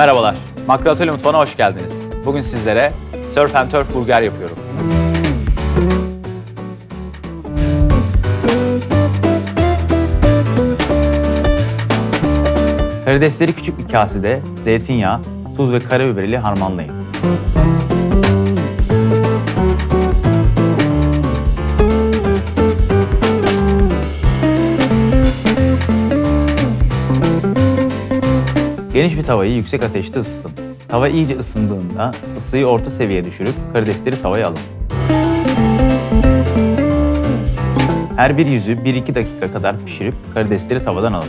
Merhabalar, Makro Atölye Mutfağı'na hoş geldiniz. Bugün sizlere Surf and Turf burger yapıyorum. Karidesleri küçük bir kasede zeytinyağı, tuz ve karabiber ile harmanlayın. Geniş bir tavayı yüksek ateşte ısıtın. Tava iyice ısındığında ısıyı orta seviyeye düşürüp karidesleri tavaya alın. Her bir yüzü 1-2 dakika kadar pişirip karidesleri tavadan alın.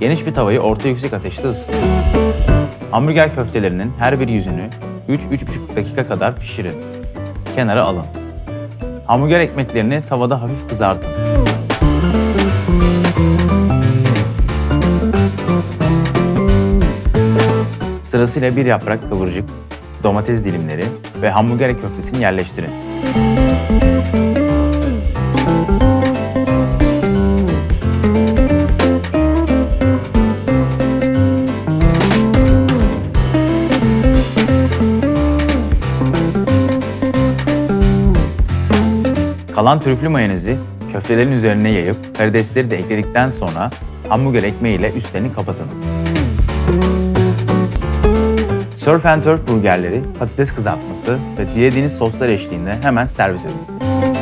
Geniş bir tavayı orta yüksek ateşte ısıtın. Hamburger köftelerinin her bir yüzünü 3-3,5 dakika kadar pişirin. Kenara alın. Hamburger ekmeklerini tavada hafif kızartın. Sırasıyla bir yaprak kıvırcık, domates dilimleri ve hamburger köftesini yerleştirin. Kalan trüflü mayonezi köftelerin üzerine yayıp karidesleri de ekledikten sonra hamburger ekmeğiyle üstlerini kapatın. Surf and Turf burgerleri patates kızartması ve dilediğiniz soslar eşliğinde hemen servis edin.